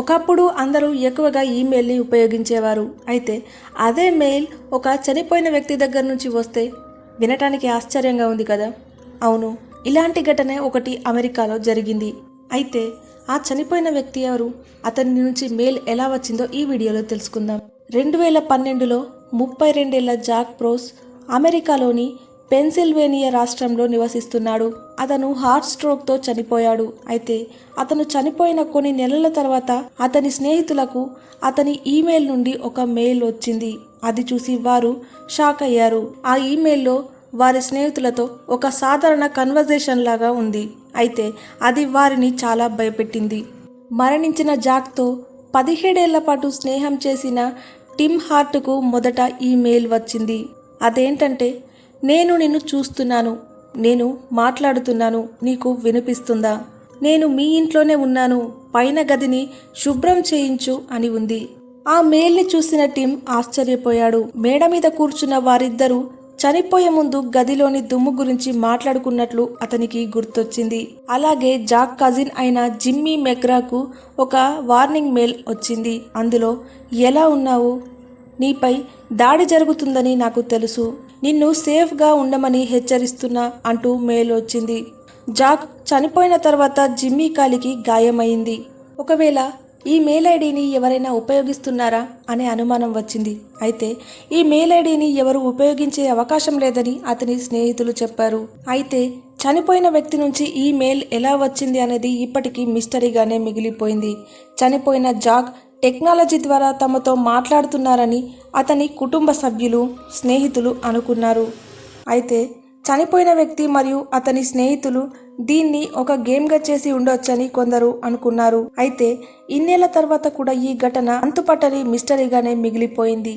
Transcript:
ఒకప్పుడు అందరూ ఎక్కువగా ఈమెయిల్ని ఉపయోగించేవారు. అయితే అదే మెయిల్ ఒక చనిపోయిన వ్యక్తి దగ్గర నుంచి వస్తే వినటానికి ఆశ్చర్యంగా ఉంది కదా? అవును ఇలాంటి ఘటన ఒకటి అమెరికాలో జరిగింది. అయితే ఆ చనిపోయిన వ్యక్తి ఎవరు? అతని నుంచి మెయిల్ ఎలా వచ్చిందో ఈ వీడియోలో తెలుసుకుందాం. రెండు వేల పన్నెండులో ముప్పై రెండేళ్ళ జాక్ ప్రోస్ అమెరికాలోని పెన్సిల్వేనియా రాష్ట్రంలో నివసిస్తున్నాడు. అతను హార్ట్ స్ట్రోక్తో చనిపోయాడు. అయితే అతను చనిపోయిన కొన్ని నెలల తర్వాత అతని స్నేహితులకు అతని ఈమెయిల్ నుండి ఒక మెయిల్ వచ్చింది. అది చూసి వారు షాక్ అయ్యారు. ఆ ఈమెయిల్లో వారి స్నేహితులతో ఒక సాధారణ కన్వర్జేషన్ లాగా ఉంది. అయితే అది వారిని చాలా భయపెట్టింది. మరణించిన జాక్తో పదిహేడేళ్ళ పాటు స్నేహం చేసిన టిమ్ హార్ట్కు మొదట ఈ మెయిల్ వచ్చింది. అదేంటంటే నేను నిన్ను చూస్తున్నాను నేను మాట్లాడుతున్నాను నీకు వినిపిస్తుందా? నేను మీ ఇంట్లోనే ఉన్నాను పైన గదిని శుభ్రం చేయించు అని ఉంది. ఆ మెయిల్ని చూసిన టిమ్ ఆశ్చర్యపోయాడు. మేడ మీద కూర్చున్న వారిద్దరూ చనిపోయే ముందు గదిలోని దుమ్ము గురించి మాట్లాడుకున్నట్లు అతనికి గుర్తొచ్చింది. అలాగే జాక్ కజిన్ అయిన జిమ్మీ మెగ్రాకు ఒక వార్నింగ్ మెయిల్ వచ్చింది. అందులో ఎలా ఉన్నావు? నీపై దాడి జరుగుతుందని నాకు తెలుసు. నిన్ను సేఫ్గా ఉండమని హెచ్చరిస్తున్నా అంటూ మెయిల్ వచ్చింది జాక్ చనిపోయిన తర్వాత జిమ్మీ కాలికి గాయమైంది. ఒకవేళ ఈ మెయిల్ ఐడిని ఎవరైనా ఉపయోగిస్తున్నారా అనే అనుమానం వచ్చింది. అయితే ఈ మెయిల్ ఐడిని ఎవరు ఉపయోగించే అవకాశం లేదని అతని స్నేహితులు చెప్పారు. అయితే చనిపోయిన వ్యక్తి నుంచి ఈ మెయిల్ ఎలా వచ్చింది అనేది ఇప్పటికీ మిస్టరీగానే మిగిలిపోయింది. చనిపోయిన జాక్ టెక్నాలజీ ద్వారా తమతో మాట్లాడుతున్నారని అతని కుటుంబ సభ్యులు స్నేహితులు అనుకున్నారు. అయితే చనిపోయిన వ్యక్తి మరియు అతని స్నేహితులు దీన్ని ఒక గేమ్గా చేసి ఉండొచ్చని కొందరు అనుకున్నారు. అయితే ఇన్నేళ్ళ తర్వాత కూడా ఈ ఘటన అంతుపట్టని మిస్టరీగానే మిగిలిపోయింది.